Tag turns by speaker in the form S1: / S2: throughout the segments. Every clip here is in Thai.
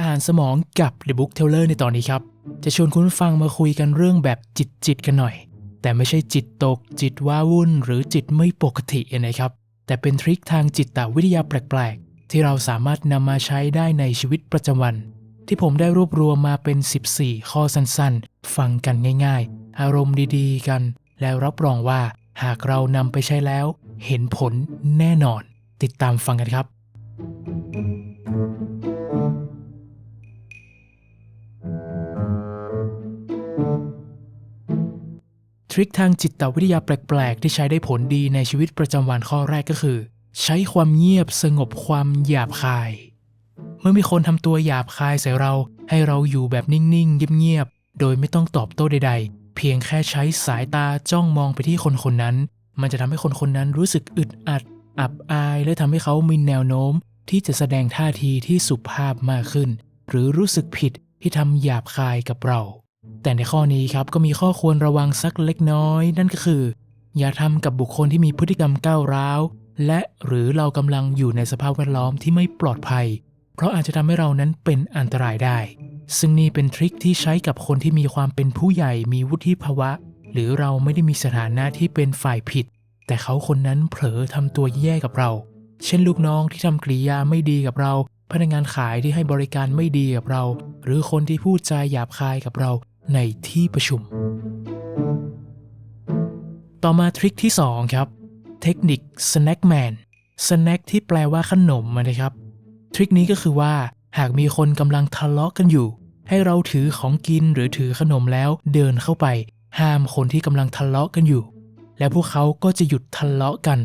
S1: อ่านสมองกับ The Book Teller ในตอนนี้ครับ จะชวนคุณฟังมาคุยกันเรื่องแบบจิตจิตกันหน่อย แต่ไม่ใช่จิตตก จิตว้าวุ่น หรือจิตไม่ปกตินะครับ แต่เป็นทริคทางจิตวิทยาแปลกๆ ที่เราสามารถนำมาใช้ได้ในชีวิตประจำวัน ที่ผมได้รวบรวมมาเป็น 14 ข้อสั้นๆ ฟังกันง่ายๆ อารมณ์ดีๆ กัน แล้วรับรองว่า หากเรานำไปใช้แล้ว เห็นผลแน่นอน ติดตามฟังกันครับ ทริคทางจิตวิทยาแปลก ๆ ที่ใช้ได้ผลดีในชีวิตประจำวันข้อแรกก็คือ ใช้ความเงียบสงบความหยาบคาย เมื่อมีคนทำตัวหยาบคายใส่เราให้เราอยู่แบบนิ่ง ๆ เงียบ ๆ โดยไม่ต้องตอบโต้ใด ๆ เพียงแค่ใช้สายตาจ้องมองไปที่คนคนนั้น มันจะทำให้คนคนนั้นรู้สึกอึดอัด อับอาย และทำให้เขามีแนวโน้ม ที่จะแสดงท่าทีที่สุภาพมากขึ้น หรือรู้สึกผิดที่ทำหยาบคายกับเรา แต่ในข้อนี้ครับก็มีข้อควรระวังสักเล็กน้อย นั่นก็คือ อย่าทำกับบุคคลที่มีพฤติกรรมก้าวร้าว และหรือเรากำลังอยู่ในสภาพแวดล้อมที่ไม่ปลอดภัย เพราะอาจจะทำให้เรานั้นเป็นอันตรายได้ ซึ่งนี่เป็นทริคที่ใช้กับคนที่มีความเป็นผู้ใหญ่มีวุฒิภาวะ หรือเราไม่ได้มีสถานะที่เป็นฝ่ายผิด แต่เขาคนนั้นเผลอทำตัวแย่กับเรา เช่นลูกน้องที่ทำกริยาไม่ดีกับเรา พนักงานขายที่ให้บริการไม่ดีกับเรา หรือคนที่พูดจาหยาบคายกับเราในที่ประชุม ต่อมาทริคที่ 2 ครับ เทคนิค snack man snack ที่แปลว่าขนมนะครับ ทริคนี้ก็คือว่า หากมีคนกำลังทะเลาะกันอยู่ ให้เราถือของกินหรือถือขนมแล้วเดินเข้าไป ห้ามคนที่กำลังทะเลาะกันอยู่ และพวกเขาก็จะหยุดทะเลาะกัน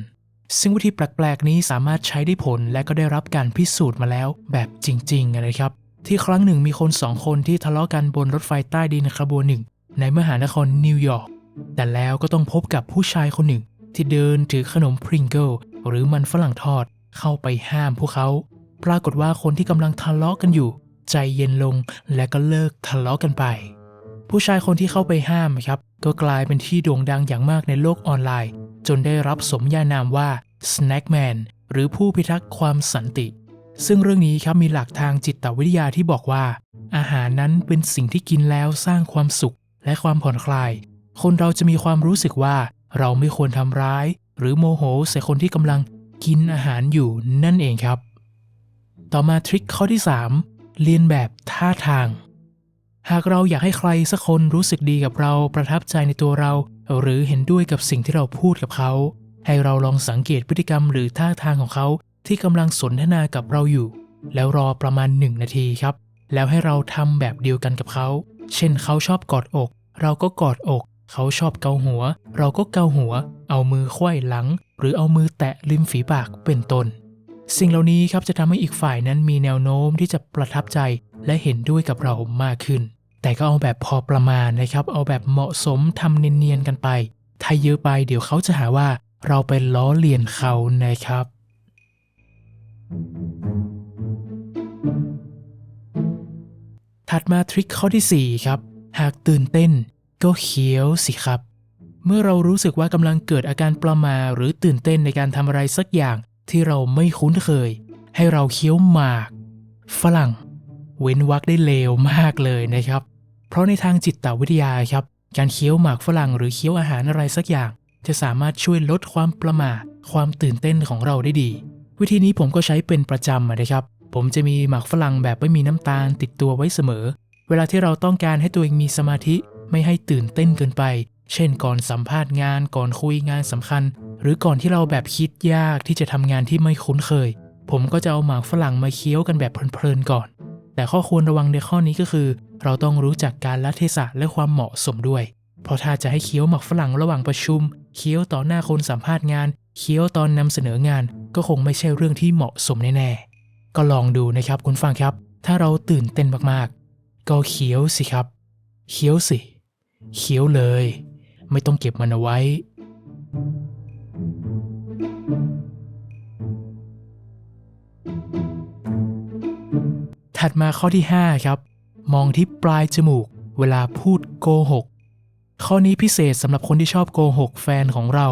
S1: ซึ่งวิธีแปลกๆนี้สามารถใช้ได้ผลและก็ได้รับการพิสูจน์มาแล้ว แบบจริง ๆ นะครับ ที่ครั้งหนึ่งมีคนสองคนที่ทะเลาะกันบนรถไฟใต้ดินขบวนหนึ่ง ในมหานครนิวยอร์กแต่แล้วก็ต้องพบกับผู้ชายคนหนึ่ง ที่เดินถือขนมพริงเกิลหรือมันฝรั่งทอดเข้าไปห้ามพวกเขา ปรากฏว่าคนที่กำลังทะเลาะกันอยู่ ใจเย็นลงและก็เลิกทะเลาะกันไป ผู้ชายคนที่เข้าไปห้ามครับ ก็กลายเป็นที่โด่งดังอย่างมากในโลกออนไลน์ จนได้รับสมญานามว่า Snack Man หรือผู้พิทักษ์ความสันติ ซึ่งเรื่องนี้ครับมีหลักทางจิตวิทยาที่บอกว่า อาหารนั้นเป็นสิ่งที่กินแล้วสร้างความสุขและความผ่อนคลาย คนเราจะมีความรู้สึกว่าเราไม่ควรทำร้าย หรือโมโหใส่คนที่กำลังกินอาหารอยู่นั่นเองครับ ต่อมาทริคข้อที่ 3 เรียนแบบท่าทาง หากเราอยากให้ใครสักคนรู้สึกดีกับเราประทับใจในตัวเรา หรือเห็นด้วยกับสิ่งที่เราพูดกับเขา ให้เราลองสังเกตพฤติกรรมหรือท่าทางของเขาที่กำลังสนทนากับเราอยู่ แล้วรอประมาณ 1 นาทีครับ แล้วให้เราทำแบบเดียวกันกับเขา เช่นเขาชอบกอดอก เราก็กอดอก เขาชอบเกาหัว เราก็เกาหัว เอามือควยหลัง หรือเอามือแตะริมฝีปากเป็นต้น สิ่งเหล่านี้ครับจะทำให้อีกฝ่ายนั้นมีแนวโน้มที่จะประทับใจและเห็นด้วยกับเรามากขึ้น แต่ก็เอาแบบพอประมาณนะครับ เอาแบบเหมาะสมทำเนียนๆกันไป ถ้าเยอะไปเดี๋ยวเขาจะหาว่าเราไปล้อเลียนเขานะครับ ถัดมาทริคข้อที่ 4 ครับ หากตื่นเต้นก็เคี้ยวสิครับ เมื่อเรารู้สึกว่ากำลังเกิดอาการประมาหรือตื่นเต้นในการทำอะไรสักอย่าง ที่เราไม่คุ้นเคย ให้เราเคี้ยวหมาก ฝรั่ง เว้นวักได้เลวมากเลยนะครับ เพราะในทางจิตวิทยาครับ การเคี้ยวหมากฝรั่งหรือเคี้ยวอาหารอะไรสักอย่าง จะสามารถช่วยลดความประหม่าความตื่นเต้นของเราได้ดี วิธีนี้ผมก็ใช้เป็นประจำนะครับ ผมจะมีหมากฝรั่งแบบไม่มีน้ำตาลติดตัวไว้เสมอ เวลาที่เราต้องการให้ตัวเองมีสมาธิไม่ให้ตื่นเต้นเกินไป เช่นก่อนสัมภาษณ์งานก่อนคุยงานสำคัญ หรือก่อนที่เราแบบคิดยากที่จะทำงานที่ไม่คุ้นเคย ผมก็จะเอาหมากฝรั่งมาเคี้ยวกันแบบเพลินๆก่อน แต่ข้อควรระวังในข้อนี้ก็คือ เราต้องรู้จักการละเทศะและความเหมาะสมด้วย เพราะถ้าจะให้เคี้ยวหมากฝรั่งระหว่างประชุม เคี้ยวต่อหน้าคนสัมภาษณ์งาน เคี้ยวตอนนำเสนองาน ก็คงไม่ใช่เรื่องที่เหมาะสมแน่ๆก็ลองดูนะครับคุณฟังครับ ถ้าเราตื่นเต้นมากๆ ก็เคี้ยวสิครับ เคี้ยวสิ เคี้ยวเลย ไม่ต้องเก็บมันเอาไว้ ถัดมาข้อที่ 5 ครับ มองที่ปลายจมูก เวลาพูดโกหก ข้อนี้พิเศษสำหรับคนที่ชอบโกหกแฟนของเรา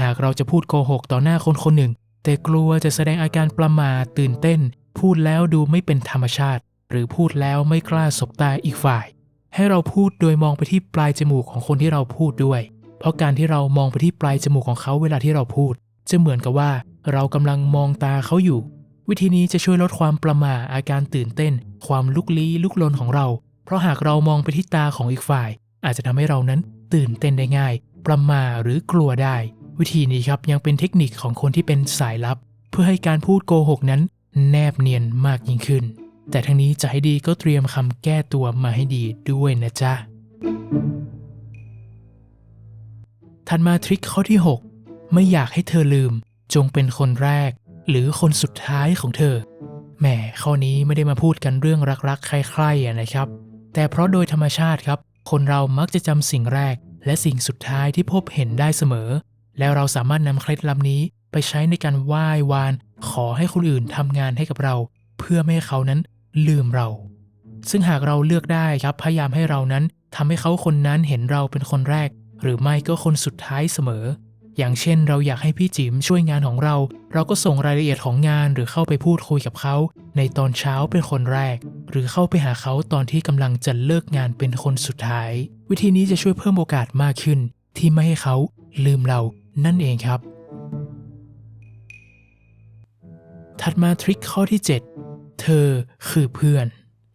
S1: หากเราจะพูดโกหกต่อหน้าคนคนหนึ่ง แต่กลัวจะแสดงอาการประหมาตื่นเต้น พูดแล้วดูไม่เป็นธรรมชาติ หรือพูดแล้วไม่กล้าสบตาอีกฝ่าย ให้เราพูดโดยมองไปที่ปลายจมูกของคนที่เราพูดด้วย เพราะการที่เรามองไปที่ปลายจมูกของเขาเวลาที่เราพูด จะเหมือนกับว่า เรากำลังมองตาเขาอยู่ วิธีนี้จะช่วยลดความประมาอาการตื่นเต้น ความลุกลี้ลุกลนของเรา เพราะหากเรามองไปที่ตาของอีกฝ่าย อาจจะทำให้เรานั้นตื่นเต้นได้ง่าย ประมาหรือกลัวได้ วิธีนี้ครับยังเป็นเทคนิคของคนที่เป็นสายลับ เพื่อให้การพูดโกหกนั้น แนบเนียนมากยิ่งขึ้น แต่ทั้งนี้จะให้ดีก็เตรียมคำแก้ตัวมาให้ดีด้วยนะจ๊ะ ถัดมาทริคข้อที่ 6 ไม่อยากให้เธอลืม จงเป็นคนแรก หรือคนสุดท้ายของเธอ แหมข้อนี้ไม่ได้มาพูดกันเรื่องรักๆ ใครๆนะครับ แต่เพราะโดยธรรมชาติครับ คนเรามักจะจำสิ่งแรก และสิ่งสุดท้ายที่พบเห็นได้เสมอ แล้วเราสามารถนำเคล็ดลับนี้ไปใช้ในการไหว้วาน ขอให้คนอื่นทำงานให้กับเรา เพื่อไม่ให้เขานั้น ลืมเรา ซึ่งหากเราเลือกได้ครับพยายามให้เรานั้นทำให้เขาคนนั้นเห็นเราเป็นคนแรก หรือไม่ก็คนสุดท้ายเสมอ อย่างเช่น เราอยากให้พี่จิ๋มช่วยงานของเรา เราก็ส่งรายละเอียดของงานหรือเข้าไปพูดคุยกับเขา ในตอนเช้าเป็นคนแรก หรือเข้าไปหาเขาตอนที่กำลังจะเลิกงานเป็นคนสุดท้าย วิธีนี้จะช่วยเพิ่มโอกาสมากขึ้น ที่ไม่ให้เขาลืมเรานั่นเองครับ ถัดมาทริคข้อที่ 7 เธอคือเพื่อน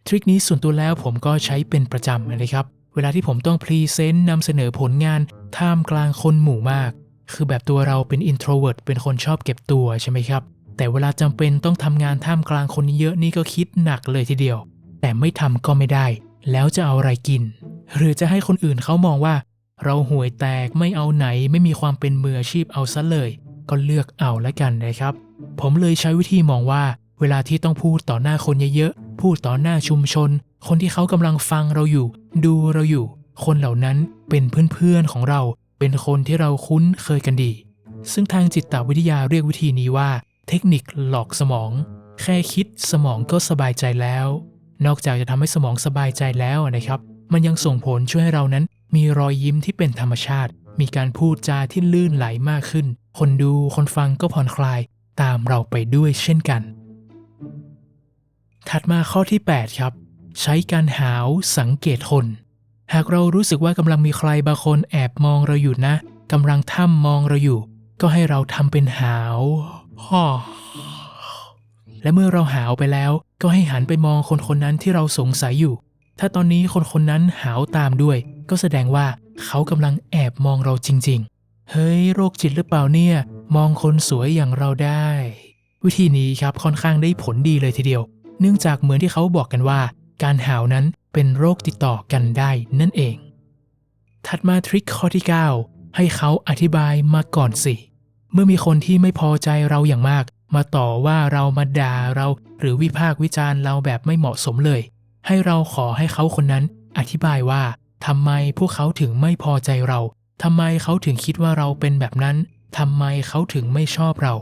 S1: ทริคนี้ส่วนตัวแล้วผมก็ใช้เป็นประจำนะครับ เวลาที่ผมต้องพรีเซนต์นำเสนอผลงานท่ามกลางคนหมู่มาก คือแบบตัวเราเป็น introvert เป็นคนชอบเก็บตัวใช่ไหมครับ แต่เวลาจำเป็นต้องทำงานท่ามกลางคนเยอะนี่ก็คิดหนักเลยทีเดียว แต่ไม่ทำก็ไม่ได้ แล้วจะเอาอะไรกิน หรือจะให้คนอื่นเขามองว่า เราห่วยแตกไม่เอาไหนไม่มีความเป็นมืออาชีพเอาซะเลย ก็เลือกเอาละกันนะครับ ผมเลยใช้วิธีมองว่า เวลาที่ต้องพูดต่อหน้าคนเยอะๆ พูดต่อหน้าชุมชน คนที่เขากำลังฟังเราอยู่ ดูเราอยู่ คนเหล่านั้นเป็นเพื่อนๆของเรา เป็นคนที่เราคุ้นเคยกันดี ซึ่งทางจิตวิทยาเรียกวิธีนี้ว่า เทคนิคหลอกสมอง แค่คิดสมองก็สบายใจแล้ว นอกจากจะทำให้สมองสบายใจแล้วนะครับ มันยังส่งผลช่วยให้เรานั้น มีรอยยิ้มที่เป็นธรรมชาติ มีการพูดจาที่ลื่นไหลมากขึ้น คนดูคนฟังก็ผ่อนคลายตามเราไปด้วยเช่นกัน ถัดมาข้อที่ 8 ครับ ใช้การหาวสังเกตคน หากเรารู้สึกว่ากำลังมีใครบางคนแอบมองเราอยู่นะกำลังถ้ำมองเราอยู่ ก็ให้เราทำเป็นหาวฮ่อและเมื่อเราหาวไปแล้ว ก็ให้หันไปมองคนคนนั้นที่เราสงสัยอยู่ ถ้าตอนนี้คนคนนั้นหาวตามด้วย ก็แสดงว่าเขากำลังแอบมองเราจริง ๆ เฮ้ยโรคจิตหรือเปล่าเนี่ย มองคนสวยอย่างเราได้ วิธีนี้ครับค่อนข้างได้ผลดีเลยทีเดียว เนื่องจากเหมือนที่เขาบอกกันว่า การหาวนั้นเป็นโรคติดต่อกันได้นั่นเอง ถัดมาทริคข้อที่ 9 ให้เขาอธิบายมาก่อนสิ เมื่อมีคนที่ไม่พอใจเราอย่างมาก มาต่อว่าเรามาด่าเรา หรือวิพากษ์วิจารณ์เราแบบไม่เหมาะสมเลย ให้เราขอให้เขาคนนั้นอธิบายว่าทำไมพวกเขาถึงไม่พอใจเราทำไมเขาถึงคิดว่าเราเป็นแบบนั้นทำไมเขาถึงไม่ชอบเรา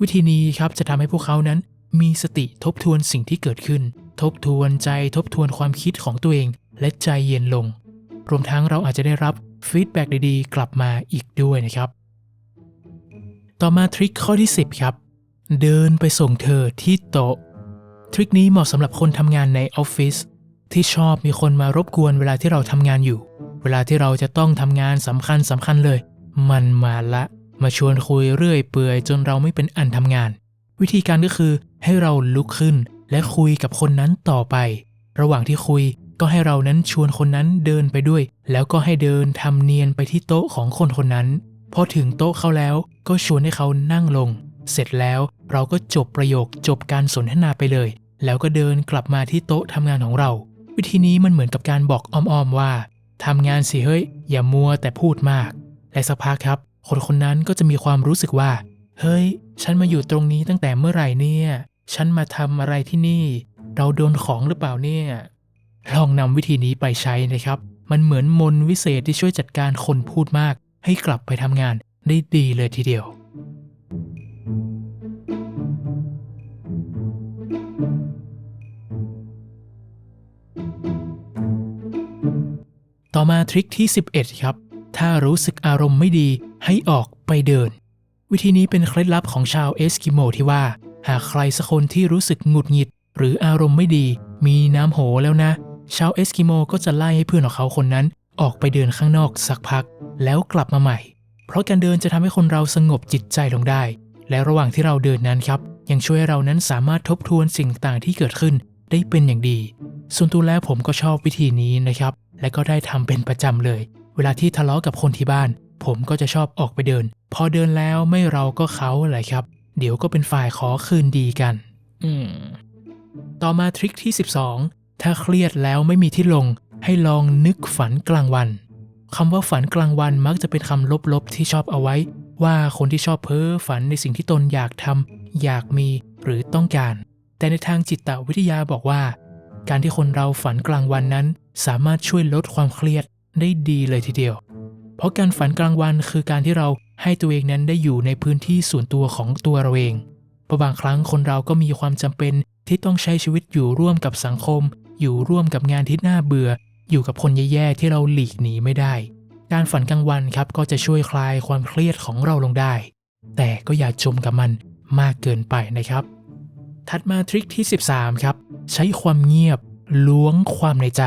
S1: วิธีนี้ครับจะทำให้พวกเขานั้น มีสติทบทวนสิ่งที่เกิดขึ้น ทบทวนใจทบทวนความคิดของตัวเอง และใจเย็นลง รวมทั้งเราอาจจะได้รับฟีดแบ็กดีๆ กลับมาอีกด้วยนะครับ ต่อมาทริคข้อที่ 10 ครับ เดินไปส่งเธอที่โต๊ะ ทริคนี้เหมาะสำหรับคนทำงานในออฟฟิศที่ชอบมีคนมารบกวนเวลาที่เราทำงานอยู่ เวลาที่เราจะต้องทำงานสำคัญสำคัญเลย มันมาละ มาชวนคุยเรื่อยเปื่อยจนเราไม่เป็นอันทำงาน วิธีการก็คือให้เราลุกขึ้นและคุยกับคนนั้นต่อไป ระหว่างที่คุยก็ให้เรานั้นชวนคนนั้นเดินไปด้วย แล้วก็ให้เดินทำเนียนไปที่โต๊ะของคนคนนั้น พอถึงโต๊ะเขาแล้วก็ชวนให้เขานั่งลง เสร็จแล้วเราก็จบประโยคจบการสนทนาไปเลย แล้วก็เดินกลับมาที่โต๊ะทำงานของเรา วิธีนี้มันเหมือนกับการบอกอ้อมๆว่าทำงานสิเฮ้ย อย่ามัวแต่พูดมาก และสักพักครับ คนคนนั้นก็จะมีความรู้สึกว่า เฮ้ย ฉันมาอยู่ตรงนี้ตั้งแต่เมื่อไหร่เนี่ย ฉันมาทำอะไรที่นี่ เราโดนของหรือเปล่าเนี่ย ลองนำวิธีนี้ไปใช้นะครับ มันเหมือนมนวิเศษที่ช่วยจัดการคนพูดมาก ให้กลับไปทำงานได้ดีเลยทีเดียว ต่อมาทริคที่ 11 ครับ ถ้ารู้สึกอารมณ์ไม่ดีให้ออกไปเดิน วิธีนี้เป็นเคล็ดลับของชาวเอสกิโมที่ว่า หากใครสักคนที่รู้สึกหงุดหงิด หรืออารมณ์ไม่ดี มีน้ำโหแล้วนะ ชาวเอสกิโมก็จะไล่ให้เพื่อนของเขาคนนั้น ออกไปเดินข้างนอกสักพัก แล้วกลับมาใหม่ เพราะการเดินจะทำให้คนเราสงบจิตใจลงได้ และระหว่างที่เราเดินนั้นครับ ยังช่วยเรานั้นสามารถทบทวนสิ่งต่างๆที่เกิดขึ้นได้เป็นอย่างดี ส่วนตัวแล้วผมก็ชอบวิธีนี้นะครับ และก็ได้ทำเป็นประจำเลย เวลาที่ทะเลาะกับคนที่บ้าน ผมก็จะชอบออกไปเดิน พอเดินแล้วไม่เราก็เขาอะไรครับ เดี๋ยวก็เป็นฝ่ายขอคืนดีกัน อืม ต่อมาทริคที่ 12 ถ้าเครียดแล้วไม่มีที่ลง ให้ลองนึกฝันกลางวันคำว่าฝันกลางวันมักจะเป็นคำลบๆที่ชอบเอาไว้ ว่าคนที่ชอบเพ้อฝันในสิ่งที่ตนอยากทำอยากมีหรือต้องการ แต่ในทางจิตวิทยาบอกว่า การที่คนเราฝันกลางวันนั้น สามารถช่วยลดความเครียดได้ดีเลยทีเดียว เพราะการฝันกลางวันคือการที่เราให้ตัวเองนั้นได้อยู่ในพื้นที่ส่วนตัวของตัวเราเอง เพราะบางครั้งคนเราก็มีความจำเป็นที่ต้องใช้ชีวิตอยู่ร่วมกับสังคม อยู่ร่วมกับงานที่น่าเบื่อ อยู่กับคนแย่ๆที่เราหลีกหนีไม่ได้ การฝันกลางวันครับก็จะช่วยคลายความเครียดของเราลงได้ แต่ก็อย่าจมกับมันมากเกินไปนะครับ ถัดมาทริคที่ 13 ครับ ใช้ความเงียบล้วงความในใจ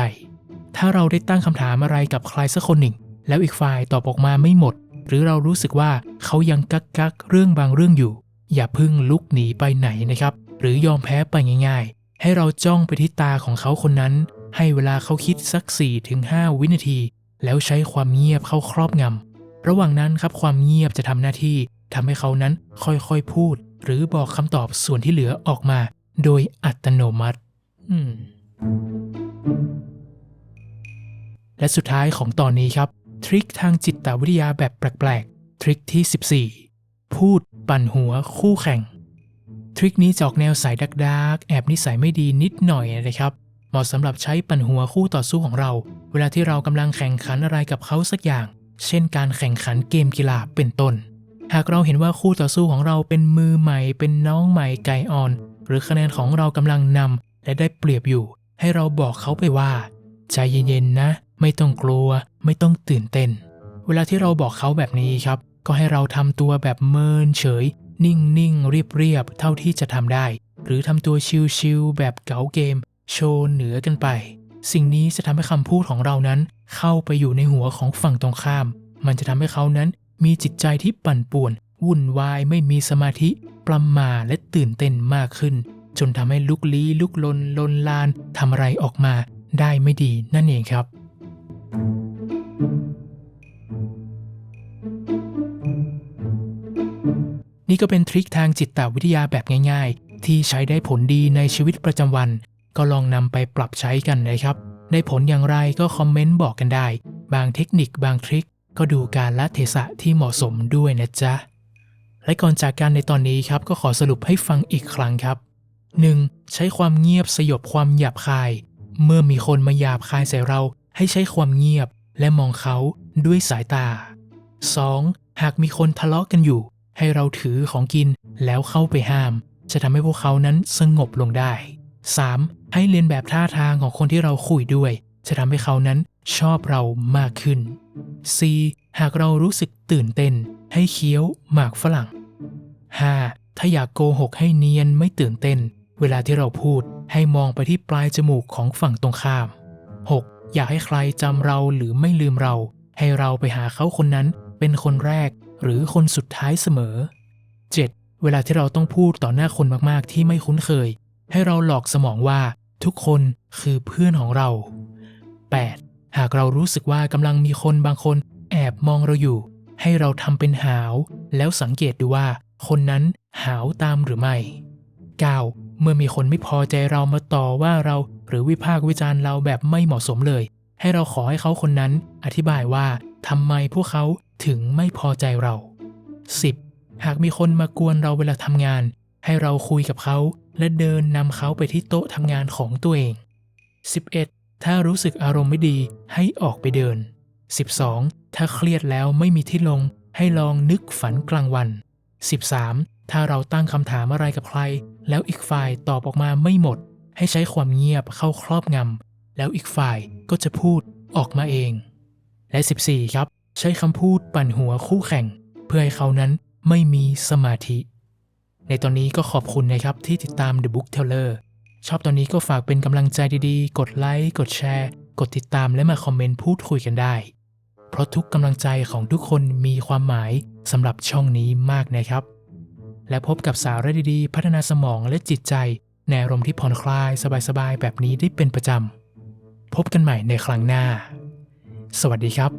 S1: ถ้าเราได้ตั้งคำถามอะไรกับใครสักคนหนึ่ง แล้วอีกฝ่ายตอบออกมาไม่หมด หรือเรารู้สึกว่าเขายังกักกักเรื่องบางเรื่องอยู่ อย่าพึ่งลุกหนีไปไหนนะครับ หรือยอมแพ้ไปง่าย ๆ ให้เราจ้องไปที่ตาของเขาคนนั้น ให้เวลาเขาคิดสัก 4-5 วินาที แล้วใช้ความเงียบเข้าครอบงำระหว่างนั้นครับความเงียบจะทำหน้าที่ทำให้เขานั้นค่อยๆพูด หรือบอกคำตอบส่วนที่เหลือออกมา โดยอัตโนมัติและสุดท้ายของตอนนี้ครับ ทริคทางจิตวิทยาแบบแปลกๆ ทริคที่ 14 พูดปั่นหัวคู่แข่ง ทริคนี้จออกแนวสายดักดักแอบนิสัยไม่ดีนิดหน่อยนะครับ เหมาะสำหรับใช้ปั่นหัวคู่ต่อสู้ของเรา เวลาที่เรากำลังแข่งขันอะไรกับเขาสักอย่าง เช่นการแข่งขันเกมกีฬาเป็นต้น หากเราเห็นว่าคู่ต่อสู้ของเราเป็นมือใหม่ เป็นน้องใหม่ไก่อ่อน หรือคะแนนของเรากำลังนำและได้เปรียบอยู่ ให้เราบอกเขาไปว่าใจเย็นๆนะ ไม่ต้องกลัว ไม่ต้องตื่นเต้น เวลาที่เราบอกเขาแบบนี้ครับ ก็ให้เราทำตัวแบบเมินเฉย นิ่งๆเรียบๆเท่าที่จะทำได้ หรือทำตัวชิลๆแบบเก๋าเกม โชว์เหนือกันไป สิ่งนี้จะทำให้คำพูดของเรานั้น เข้าไปอยู่ในหัวของฝั่งตรงข้าม มันจะทำให้เขานั้นมีจิตใจที่ปั่นป่วน วุ่นวายไม่มีสมาธิ ประมาและตื่นเต้นมากขึ้น จนทำให้ลุกลี้ลุกลนลนลานทำอะไรออกมาได้ไม่ดีนั่นเองครับ นี่ก็เป็นทริคทางจิตวิทยาแบบง่ายๆ ที่ใช้ได้ผลดีในชีวิตประจำวัน ก็ลองนำไปปรับใช้กันนะครับ ได้ผลอย่างไรก็คอมเมนต์บอกกันได้ บางเทคนิคบางทริคก็ดูการละเทศะที่เหมาะสมด้วยนะจ๊ะ และก่อนจากกันในตอนนี้ครับก็ขอสรุปให้ฟังอีกครั้งครับ 1. ใช้ความเงียบสยบความหยาบคาย เมื่อมีคนมาหยาบคายใส่เรา ให้ใช้ความเงียบและมองเขาด้วยสายตา 2. หากมีคนทะเลาะกันอยู่ ให้เราถือของกินแล้วเข้าไปห้าม จะทำให้พวกเขานั้นสงบลงได้ 3. ให้เรียนแบบท่าทางของคนที่เราคุยด้วย จะทำให้เขานั้นชอบเรามากขึ้น 4. หากเรารู้สึกตื่นเต้น ให้เคี้ยวหมากฝรั่ง 5. ถ้าอยากโกหกให้เนียนไม่ตื่นเต้น เวลาที่เราพูดให้มองไปที่ปลายจมูกของฝั่งตรงข้าม 6. อยากให้ใครจำเราหรือไม่ลืมเรา ให้เราไปหาเขาคนนั้นเป็นคนแรกหรือคนสุดท้ายเสมอ 7. เวลาที่เราต้องพูดต่อหน้าคนมากๆ ที่ไม่คุ้นเคย ให้เราหลอกสมองว่าทุกคนคือเพื่อนของเรา 8. หากเรารู้สึกว่ากำลังมีคนบางคนแอบมองเราอยู่ ให้เราทำเป็นหาว แล้วสังเกตดูว่า คนนั้นหาวตามหรือไม่ 9. เมื่อมีคนไม่พอใจเรามาต่อว่าเรา หรือวิพากษ์วิจารณ์เราแบบไม่เหมาะสมเลย ให้เราขอให้เขาคนนั้นอธิบายว่าทำไมพวกเขาถึงไม่พอใจเรา 10. หากมีคนมากวนเราเวลาทำงาน ให้เราคุยกับเขา และเดินนำเขาไปที่โต๊ะทำงานของตัวเอง 11. ถ้ารู้สึกอารมณ์ไม่ดีให้ออกไปเดิน 12. ถ้าเครียดแล้วไม่มีที่ลง ให้ลองนึกฝันกลางวัน 13. ถ้าเราตั้งคำถามอะไรกับใคร แล้วอีกฝ่ายตอบออกมาไม่หมด ให้ใช้ความเงียบเข้าครอบงำ แล้วอีกฝ่ายก็จะพูดออกมาเอง และ 14 ครับ ใช้คำพูดปั่นหัวคู่แข่ง เพื่อให้เขานั้นไม่มีสมาธิ ในตอนนี้ก็ขอบคุณนะครับที่ติดตาม The Book Teller ชอบตอนนี้ก็ฝากเป็นกำลังใจดีๆ กดไลค์ กดแชร์ กดติดตามและมาคอมเมนต์พูดคุยกันได้ เพราะทุกกำลังใจของทุกคนมีความหมายสำหรับช่องนี้มากนะครับ และพบกับสาระดีๆ พัฒนาสมองและจิตใจ ในอารมณ์ที่ผ่อนคลายสบายๆ แบบนี้ได้เป็นประจำ พบกันใหม่ในครั้งหน้า สวัสดีครับ